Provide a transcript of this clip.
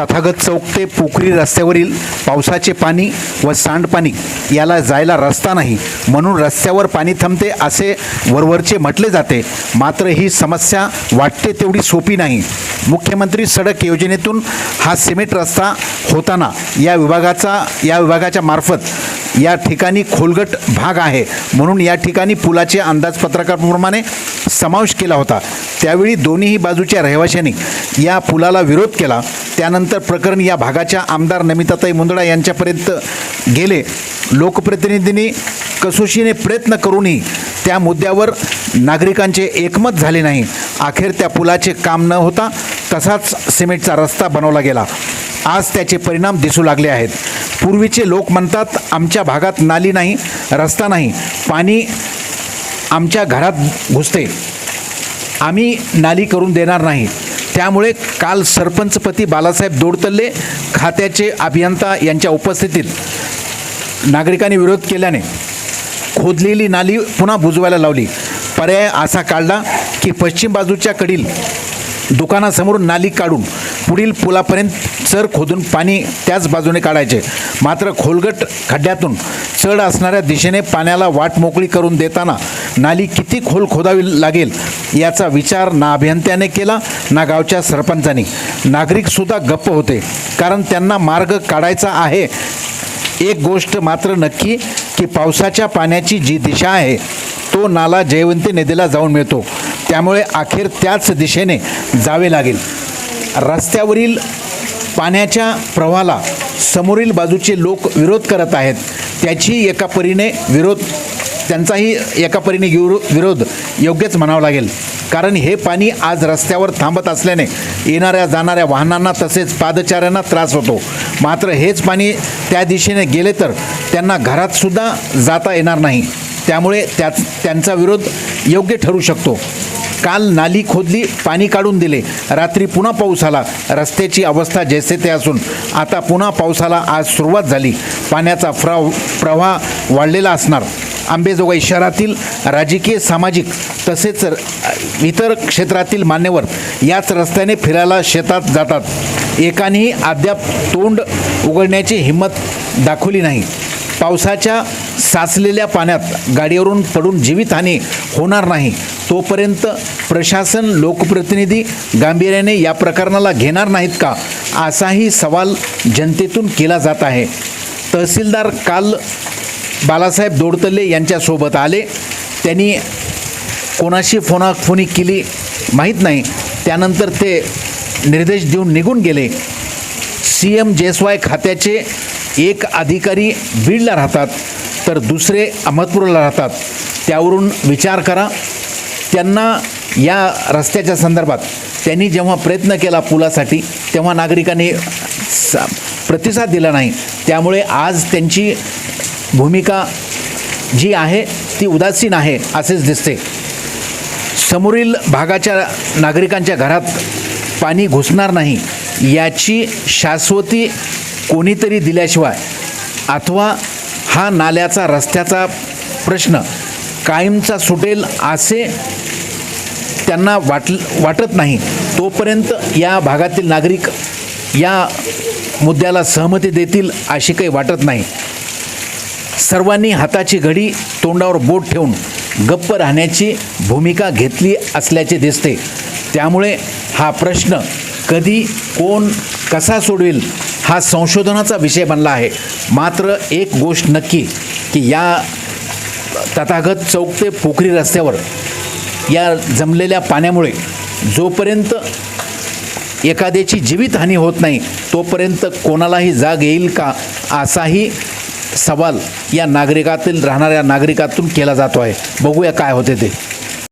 तथागत चौक ते पोखरी रस्त्यावरील पावसाचे पाणी व सांडपाणी याला जायला रस्ता नाही म्हणून रस्त्यावर पाणी थांबते असे वरवरचे म्हटले जाते. मात्र ही समस्या वाटते तेवढी सोपी नाही. मुख्यमंत्री सडक योजनेतून हा सिमेंट रस्ता होताना या विभागाचा या विभागाच्या मार्फत या ठिकाणी खोलगट भाग आहे. म्हणून या ठिकाणी पुलाचे अंदाजपत्रकाप्रमाणे समावेश केला होता. त्यावेळी दोन्ही बाजूच्या रहिवाशांनी या पुलाला विरोध केला. त्यानंतर प्रकरण या भागाच्या आमदार नमिताताई मुंदडा यांच्यापर्यंत गेले. लोकप्रतिनिधींनी कसोशीने प्रयत्न करूनही त्या मुद्द्यावर नागरिकांचे एकमत झाले नाही. अखेर त्या पुलाचे काम न होता तसाच सिमेंटचा रस्ता बनवला गेला. आज त्याचे परिणाम दिसू लागले आहेत. पूर्वीचे लोक म्हणतात आमच्या भागात नाली नाही रस्ता नाही पाणी आमच्या घरात घुसते. आम्ही नाली करून देणार नाही. त्यामुळे काल सरपंचपती बालासाहेब दोडतल्ले खात्याचे अभियंता यांच्या उपस्थितीत नागरिकांनी विरोध केल्याने खोदलेली नाली पुन्हा बुजवायला लावली. पर्याय असा काढला की पश्चिम बाजूच्या कडील दुकानासमोर नाली काढून पुढील पुलापर्यंत चर खोदून पाणी त्याच बाजूने काढायचे. मात्र खोलगट खड्ड्यातून चढ असणाऱ्या दिशेने पाण्याला वाट मोकळी करून देताना नाली किती खोल खोदावी लागेल याचा विचार ना अभियंत्याने केला ना गावच्या सरपंचांनी. नागरिकसुद्धा गप्प होते कारण त्यांना मार्ग काढायचा आहे. एक गोष्ट मात्र नक्की की पावसाच्या पाण्याची जी दिशा आहे तो नाला जयवंती नदीला जाऊन मिळतो. त्यामुळे अखेर त्याच दिशेने जावे लागेल. रस्त्यावरील पाण्याच्या प्रवाहाला समोरील बाजूचे लोक विरोध करत आहेत. त्याची एका परीने विरोध त्यांचाही एका परीने विरोध योग्यच म्हणावं लागेल. कारण हे पाणी आज रस्त्यावर थांबत असल्याने येणाऱ्या जाणाऱ्या वाहनांना तसेच पादचाऱ्यांना त्रास होतो. मात्र हेच पाणी त्या दिशेने गेले तर त्यांना घरातसुद्धा जाता येणार नाही. त्यामुळे त्याच त्यांचा विरोध योग्य ठरू शकतो. काल नाली खोदली पाणी काढून दिले. रात्री पुन्हा पाऊस आला. रस्त्याची अवस्था जैसे ते असून आता पुन्हा पावसाला आज सुरुवात झाली. पाण्याचा फ्राव प्रवाह वाढलेला असणार. आंबेजोगाई शहरातील राजकीय सामाजिक तसेच इतर क्षेत्रातील मान्यवर याच रस्त्याने फिरायला शेतात जातात. एकानेही अद्याप तोंड उघडण्याची हिंमत दाखवली नाही. पावसाच्या साचलेल्या पाण्यात गाडीवरून पडून जीवितहानी होणार नाही. तोपर्यंत प्रशासन लोकप्रतिनिधी गांभीर्याने या प्रकरणाला घेणार नाहीत का? असाही सवाल जनतेतून केला जात आहे. तहसीलदार काल बालासाहेब दोडतले यांच्यासोबत आले. त्यांनी कोणाशी फोनाफोनी केली माहीत नाही. त्यानंतर ते निर्देश देऊन निघून गेले. सी एम जेसवाय खात्याचे एक अधिकारी बीडला राहतात तर दुसरे अहमदपूरला राहतात. त्यावरून विचार करा. त्यांना या रस्त्याच्या संदर्भात त्यांनी जेव्हा प्रयत्न केला पुलासाठी तेव्हा नागरिकांनी प्रतिसाद दिला नाही. त्यामुळे आज त्यांची भूमिका जी आहे ती उदासीन आहे असेच दिसते. समोरील भागाच्या नागरिकांच्या घरात पाणी घुसणार नाही याची शाश्वती कोणीतरी दिल्याशिवाय अथवा हा नाल्याचा रस्त्याचा प्रश्न कायमचा सुटेल असे त्यांना वाट वाटत नाही तोपर्यंत या भागातील नागरिक या मुद्द्याला सहमती देतील अशी काही वाटत नाही. सर्वांनी हाताची घडी तोंडावर बोट ठेवून गप्प राहण्याची भूमिका घेतली असल्याचे दिसते. त्यामुळे हा प्रश्न कधी कोण कसा सोडवेल हा संशोधनाचा विषय बनला आहे. मात्र एक गोष्ट नक्की की या तथागत चौक ते पोखरी रस्त्यावर या जमलेल्या पाण्यामुळे जोपर्यंत एखाद्याची जीवितहानी होत नाही तोपर्यंत कोणालाही जाग येईल का असाही सवाल या नागरिकातील राहणाऱ्या नागरिकातून केला जातो आहे. बघूया काय होते ते.